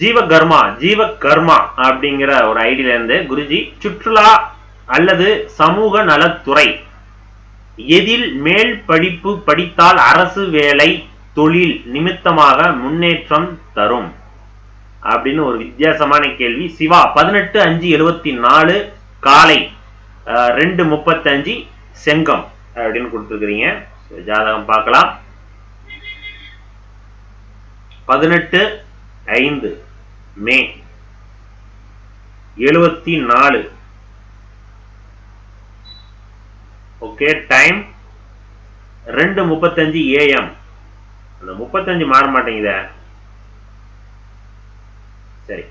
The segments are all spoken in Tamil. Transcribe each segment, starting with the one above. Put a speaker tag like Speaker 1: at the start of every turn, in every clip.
Speaker 1: ஜீவகர்மா ஜீவகர்மா அப்படிங்கிற ஒரு ஐடியில இருந்து குருஜி சுற்றுலா அல்லது சமூக நலத்துறை எதில் மேல் படிப்பு படித்தால் அரசு வேலை தொழில் நிமித்தமாக முன்னேற்றம் தரும்? அப்படின்னு ஒரு வித்தியாசமான கேள்வி. சிவா பதினெட்டு அஞ்சு எழுபத்தி நாலு காலை அஹ், ரெண்டு முப்பத்தஞ்சு செங்கம் அப்படின்னு கொடுத்துருக்கிறீங்க. ஜாதகம் பார்க்கலாம். பதினெட்டு ஐந்து. மே எழுபத்தி நாலு ஓகே டைம் ரெண்டு முப்பத்தஞ்சு ஏஎம் அந்த முப்பத்தஞ்சு மாற மாட்டேங்குத. சரி.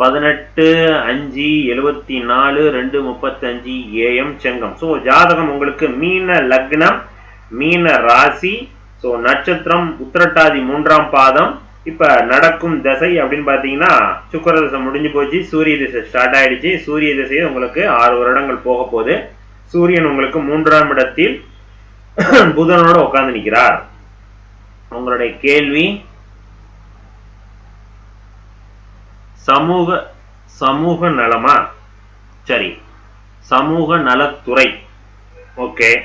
Speaker 1: பதினெட்டு அஞ்சு எழுபத்தி நாலு ரெண்டு முப்பத்தஞ்சு ஏஎம் செங்கம். ஸோ ஜாதகம் உங்களுக்கு மீன லக்னம் மீன ராசி ஸோ நட்சத்திரம் உத்திரட்டாதி மூன்றாம் பாதம் இப்ப நடக்கும் திசை அப்படின்னு பாத்தீங்கன்னா சுக்கர திசை முடிஞ்சு போச்சு சூரிய திசை ஸ்டார்ட் ஆயிடுச்சு. சூரிய திசையை உங்களுக்கு ஆறு வருடங்கள் போக போகுது. சூரியன் உங்களுக்கு மூன்றாம் இடத்தில் புதனோட உட்கார்ந்து நிற்கிறார். உங்களுடைய கேள்வி சமூக சமூக நலமா? சரி சமூக நலத்துறை. ஓகே.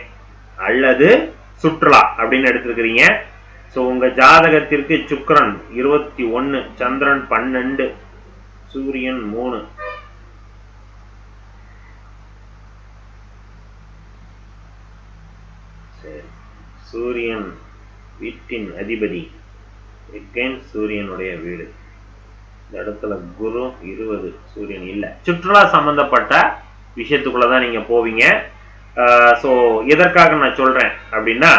Speaker 1: அல்லது சுற்றுலா அப்படின்னு எடுத்திருக்கிறீங்க. ஸோ உங்க ஜாதகத்திற்கு சுக்கிரன் இருபத்தி ஒன்னு சந்திரன் பன்னெண்டு சூரியன் மூணு. சரி. சூரியன் வீட்டின் அதிபதி. எகெயின் சூரியனுடைய வீடு. இந்த இடத்துல குரு இருபது சூரியன் இல்லை. சுற்றுலா சம்பந்தப்பட்ட விஷயத்துக்குள்ள தான் நீங்க போவீங்க. ஸோ எதற்காக நான் சொல்றேன் அப்படின்னா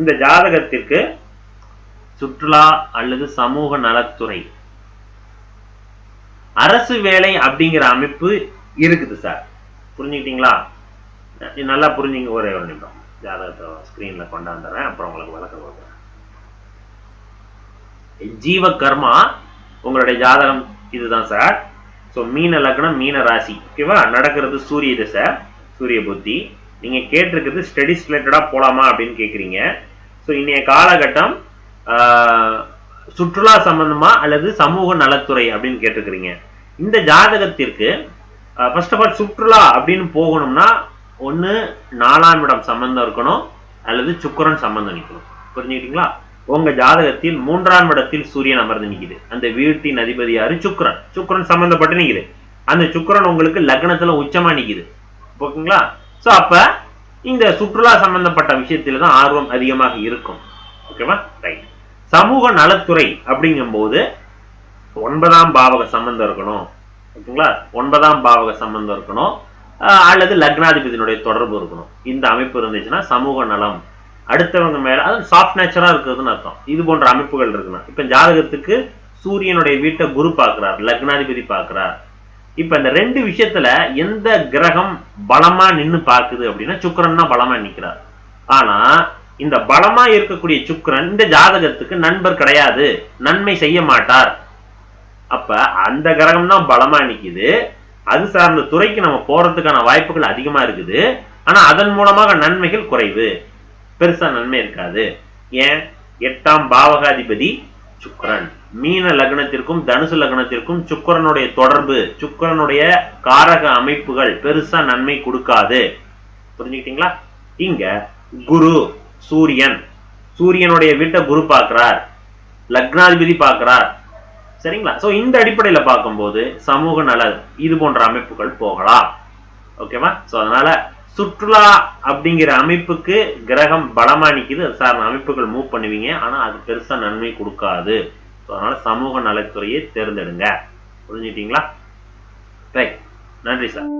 Speaker 1: இந்த ஜாதகத்திற்கு சுற்றுலா அல்லது சமூக நலத்துறை. அரசு வேலை அப்படிங்கிற அமைப்பு இருக்குது சார். புரிஞ்சுக்கிட்டீங்களா? நல்லா புரிஞ்சுங்க ஒரே ஒரு நிமிடம். ஜாதகத்தை ஸ்கிரீன்ல கொண்டாந்துறேன் அப்புறம் உங்களுக்கு வழக்க கொடுக்குறேன். ஜீவ கர்மா உங்களுடைய ஜாதகம் இதுதான் சார். ஸோ மீன லக்னம் மீன ராசி. ஓகேவா? நடக்கிறது சூரிய திசை சூரிய புத்தி. நீங்க கேட்டிருக்கிறது ஸ்டடிஸ் ரிலேட்டடாக போகலாமா அப்படின்னு கேக்குறீங்க. ஸோ இன்றைய காலகட்டம் ஆஹ், சுற்றுலா சம்பந்தமா அல்லது சமூக நலத்துறை அப்படின்னு கேட்டிருக்கிறீங்க. இந்த ஜாதகத்திற்கு ஃபர்ஸ்ட் ஆஃப் ஆல் சுற்றுலா அப்படின்னு போகணும்னா ஒன்று நாலாம் இடம் சம்பந்தம் இருக்கணும் அல்லது சுக்கரன் சம்பந்தம் நிற்கணும் புரிஞ்சுக்கிட்டீங்களா? உங்க ஜாதகத்தில் மூன்றாம் இடத்தில் சூரியன் அமர்ந்து நிக்குது. அந்த வீட்டின் அதிபதி யாரு? சுக்கரன். சுக்கரன் சம்பந்தப்பட்டு நிக்குது. அந்த சுக்கரன் உங்களுக்கு லக்னத்துல உச்சமா நிக்குது. ஓகேங்களா சோ அப்ப இந்த சுற்றுலா சம்பந்தப்பட்ட விஷயத்தில் தான் ஆர்வம் அதிகமாக இருக்கும். ஓகேவா ரைட் சமூக நலத்துறை அப்படிங்கும்போது ஒன்பதாம் பாவக சம்பந்தம் இருக்கணும். ஓகேங்களா? ஒன்பதாம் பாவக சம்பந்தம் இருக்கணும். அல்லது லக்னாதிபதியினுடைய தொடர்பு இருக்கணும். இந்த அமைப்பு இருந்துச்சுன்னா சமூக நலம். அடுத்தவங்க மேல அது சாஃப்ட் நேச்சரா இருக்கிறதுன்னு அர்த்தம். இது போன்ற அமைப்புகள் இருக்குன்னா இப்ப ஜாதகத்துக்கு சூரியனுடைய வீட்டை குரு பார்க்கிறார் லக்னாதிபதி பார்க்கிறார். இப்ப இந்த ரெண்டு விஷயத்துல எந்த கிரகம் பலமா நின்னு பாக்குது அப்படின்னா சுக்கரன் தான் பலமா நிக்கிறார். ஆனா இந்த பலமா இருக்கக்கூடிய சுக்கரன் இந்த ஜாதகத்துக்கு நண்பர் கிடையாது நன்மை செய்ய மாட்டார். அப்ப அந்த கிரகம் தான் பலமா நிக்குது. அது சார்ந்த துறைக்கு நம்ம போறதுக்கான வாய்ப்புகள் அதிகமா இருக்குது. ஆனா அதன் மூலமாக நன்மைகள் குறைவு. பெருசா நன்மை இருக்காது. ஏன்? எட்டாம் பாவகாதிபதி சுக்கரன். மீன லக்னத்திற்கும் தனுசு லக்னத்திற்கும் சுக்கிரனுடைய தொடர்பு சுக்கிரனுடைய காரக அமைப்புகள் பெருசா நன்மை கொடுக்காது. புரிஞ்சுக்கிட்டீங்களா? இங்க குரு சூரியன். சூரியனுடைய வீட்டை குரு பார்க்கிறார். லக்னாதிபதி பார்க்கிறார். சரிங்களா? சோ இந்த அடிப்படையில பார்க்கும்போது சமூக நல இது போன்ற அமைப்புகள் போகலாம். ஓகேவா சோ அதனால சுற்றுலா அப்படிங்கிற அமைப்புக்கு கிரகம் பலமா நிக்குது. அது சார்ந்த அமைப்புகள் மூவ் பண்ணுவீங்க. ஆனா அது பெருசா நன்மை கொடுக்காது. அதனால சமூக நலத்துறையை தேர்ந்தெடுங்க. புரிஞ்சுட்டீங்களா ரைட் நன்றி சார்